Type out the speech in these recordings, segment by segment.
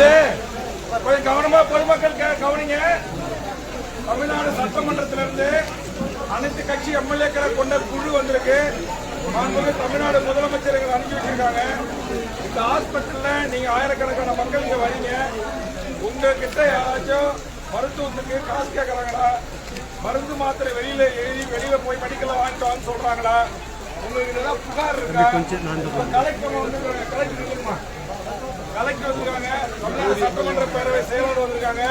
வந்து கொஞ்சம் கவனமா பொதுமக்கள் கவனிங்க. தமிழ்நாடு சட்டமன்றத்திலிருந்து அனைத்து கட்சி எம்எல்ஏக்களை கொண்ட குழு வந்திருக்கு. மாண்புமிகு தமிழ்நாடு முதலமைச்சர்கள் அனுப்பி வச்சிருக்காங்க. இந்த ஹாஸ்பிட்டல்ல நீங்க ஆயிரக்கணக்கான மக்கள் இங்க வரீங்க. உங்ககிட்ட யாராச்சும் மருத்துவத்துக்கு காசு கேட்கறாங்களா மருந்து மாத்திரை வெளியில எழுதி வெளியில போய் மெடிக்கல்ல வாங்கிட்டு வான்னு சொல்றாங்களா? உங்களுக்கு புகார் இருக்கா? கலெக்டர் வந்து கலெக்டர் இருக்குமா கலெக்டர் வந்திருக்காங்க. தமிழ்நாடு சட்டமன்ற பேரவை செயலாளர் வந்திருக்காங்க.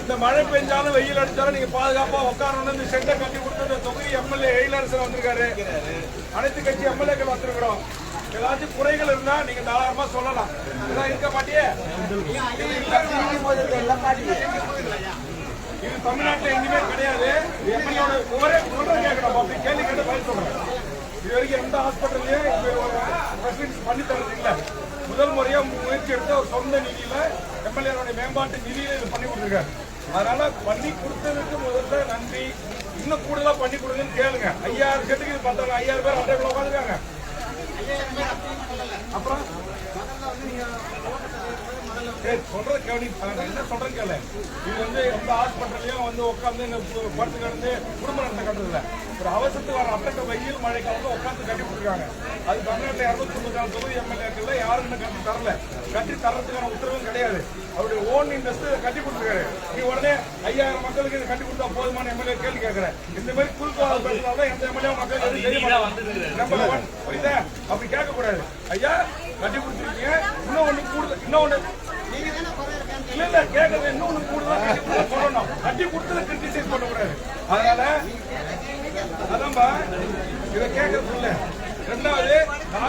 இந்த மழை பெஞ்சாலும் வெயில் அடிச்சாலும் நீங்க பாதுகாப்பா உட்காரணும் இந்த செட்டை கட்டி கொடுத்த இந்த தொகுதி எம்எல்ஏ எழிலரசன் வந்திருக்காரு. அனைத்து கட்சி எம்எல்ஏக்கள் வந்திருக்கிறோம். ஏதாச்சும் குறைகள் இருந்தா நீங்க தாராளமா சொல்லலாம். இதெல்லாம் இருக்க மாட்டியே இது தமிழ்நாட்டில் எங்கேயுமே கிடையாது. எம்எல்ஏட ஒரே சொல்றது கேட்கணும். அப்படி கேள்வி கேட்டு பதில் சொல்றேன். இது வரைக்கும் எந்த ஹாஸ்பிட்டல்லையும் பண்ணி தரது இல்லை. ஒரு சொந்த நிதியில எம்எல்ஏனுடைய மேம்பாட்டு நிதியில இது பண்ணி கொடுத்துருக்காரு. அதனால பண்ணி கொடுத்ததுக்கு முதல்ல நன்றி. இன்னும் கூடுதலா பண்ணி கொடுங்கன்னு கேளுங்க. ஐயாயிரம் செட்டுக்கு இது பண்றாங்க. ஐயாயிரம் பேர் அட்டைக்குள்ள உட்காந்துருக்காங்க. அப்புறம்? சொல்றது நான் என்ன சொல்றேன் கேளு. இது வந்து எந்த ஹாஸ்பிட்டல்லையும் வந்து உட்காந்து படுத்து கிடந்து குடும்ப நடத்த ஒரு அவசரத்துக்கு வர அட்டக்க வெயில் மழை காலத்துல உட்காந்து கட்டி கொடுத்துருக்காங்க அது தமிழ்நாட்டில் இரநூத்தி நாலு தொகுதி எம்எல்ஏக்கள்ல யாரும் இன்னும் கட்டி தரல. கட்டி தரதுக்கான உத்தரவும் கிடையாது. அவருடைய ஓன் இன்ட்ரெஸ்ட் கட்டி கொடுத்துருக்காரு. நீ உடனே ஐயாயிரம் மக்களுக்கு இது கட்டி கொடுத்தா போதுமான எம்எல்ஏ கேள்வி கேட்கிறேன் இந்த மாதிரி குறுக்கால எந்த எம்எல்ஏ மக்கள் நம்பர் ஒன் புரியுதா? அப்படி கேட்க கூடாது ஐயா கட்டி கொடுத்துருக்கீங்க. இன்னும் ஒண்ணு கூடுதல் இன்னும் ஒண்ணு இல்ல இல்ல கேக்குறது இன்னும் ஒண்ணு கூடுதலா கட்டி கொடுத்தா கட்டி கிரிட்டிசைஸ் பண்ணக்கூடாது அதனால அதான்பா இத கேக்குறது இல்ல. ரெண்டாவது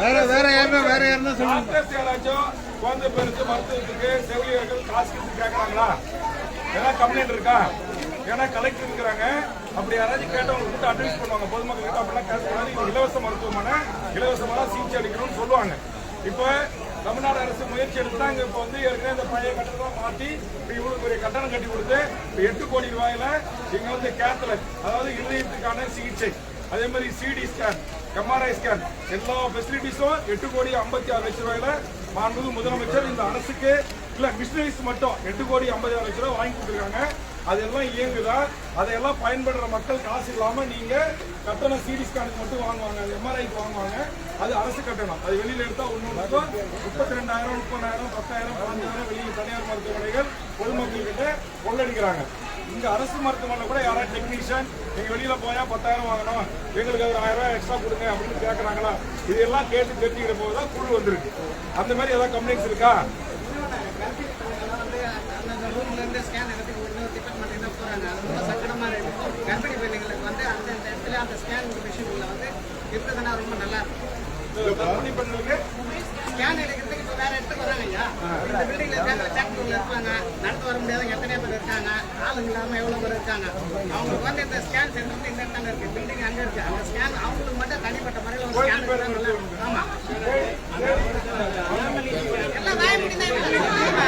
வேற வேற யாருன்னா வேற யாருன்னா சொல்லுங்க. யாராச்சும் குழந்தை பேருக்கு மருத்துவத்துக்கு செவிலியர்கள் காசு கேட்கறாங்களா? ஏதாவது கம்ப்ளைண்ட் இருக்கா? ஏன்னா கலெக்டர் இருக்கிறாங்க. அப்படி யாராச்சும் கேட்டவங்க கொடுத்து அட்வைஸ் பண்ணுவாங்க. பொதுமக்கள் கிட்ட அப்படிலாம் இது இலவச மருத்துவமனை இலவசமாக சிகிச்சை அளிக்கணும்னு சொல்லுவாங்க. இப்போ தமிழ்நாடு அரசு முயற்சி தான் இப்போ வந்து ஏற்கனவே இந்த பழைய கட்டணம் மாற்றி இப்போ இவ்வளவு பெரிய கட்டணம் கட்டி கொடுத்து இப்போ எட்டு கோடி ரூபாயில இங்க வந்து கேத்தலர் அதாவது இருதயத்துக்கான சிகிச்சை. அதே மாதிரி சிடி ஸ்கேன் எம்ஆர்ஐ ஸ்கேன் எல்லா ஃபெசிலிட்டிஸும் எட்டு கோடி ஐம்பத்தி ஆறு லட்சம் ரூபாயில மாண்புமிகு முதலமைச்சர் இந்த அரசுக்கு இல்ல மிஷினரிஸ் மட்டும். எட்டு கோடி ஐம்பது ஆறு லட்சம் ரூபாய் வாங்கி கொடுத்துருக்காங்க. அதெல்லாம் இயங்குதா? அதையெல்லாம் பயன்படுற மக்கள் காசு இல்லாம நீங்க கட்டணம் சிடி ஸ்கேனுக்கு மட்டும் வாங்குவாங்க. அது எம்ஆர்ஐக்கு வாங்குவாங்க. அது அரசு கட்டணம். அது வெளியில எடுத்தா ஒன்னொன்றுக்கும் முப்பத்தி ரெண்டாயிரம் முப்பதாயிரம் பத்தாயிரம் பதினஞ்சாயிரம் வெளியில் தனியார் மருத்துவமனைகள் பொதுமக்கள் கிட்ட கொள்ளடிக்கிறாங்க. இங்கே அரசு மருத்துவமனை கூட யாராவது டெக்னீஷியன் நீங்கள் வெளியில் போயா பத்தாயிரம் வாங்கணும். எங்களுக்கு ஒரு ஆயிரம் ரூபாய் எக்ஸ்ட்ரா கொடுங்க அப்படின்னு கேட்குறாங்களா இதெல்லாம் கேட்டு தெரிஞ்சுக்கிற போது தான் குழு வந்திருக்கு. அந்த மாதிரி ஏதாவது கம்ப்ளைண்ட்ஸ் இருக்கா? அந்த ரூம்ல ஸ்கேன் எடுத்து இன்னொரு டிபார்ட்மெண்ட் என்ன போறாங்க ரொம்ப சங்கடமா இருக்கு கர்ப்பிணி பெண்களுக்கு வந்து அந்த அந்த இடத்துல அந்த ஸ்கேன் மிஷின்ல வந்து இருந்ததுன்னா ரொம்ப நல்லா இருக்கும் கர்ப்பிணி பெண்களுக்கு ஸ்கேன் எடுக்கிறது வேற இடத்துக்கு வராங்க ஐயா இந்த பில்டிங்ல இருக்காங்க ஃபேக்டரியில் இருப்பாங்க நடந்து வர முடியாதவங்க எத்தனை பேர் இருக்காங்க? ஆளுங்க இல்லாம எவ்வளவு பேர் இருக்காங்க? அவங்களுக்கு வந்து இந்த ஸ்கேன் சென்டர் வந்து இந்த இடத்துல இருக்கு. பில்டிங் அங்க இருக்கு. அந்த ஸ்கேன் அவங்களுக்கு மட்டும் தனிப்பட்ட முறையில் ஒரு ஸ்கேன் எடுக்கிறாங்கல்ல ஆமா. எல்லாம் வாய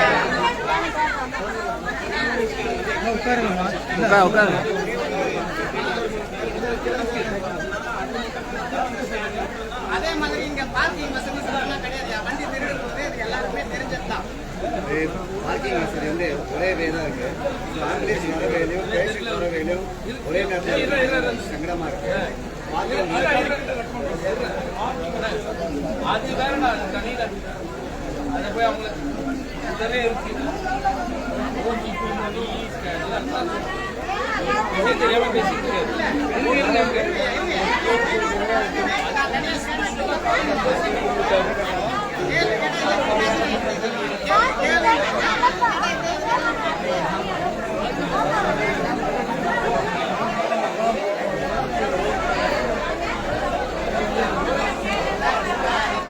அதே மாதிரி இங்க பார்க்கிங் வசதி எல்லாம் கிடையாது வண்டி திருடு போது இது எல்லாருமே தெரிஞ்சதுதான் பார்க்கிங் வசதி வந்து ஒரே வே தான் இருக்கு. ஆம்புலன்ஸ் வர வேலையும் பேஷண்ட் வர வேலையும் ஒரே நேரத்தில் சங்கடமா இருக்கு. அது வேற நான் தனியில அதை போய் அவங்களுக்கு இதவே இருக்கு. தெரியாம பேசிட்டு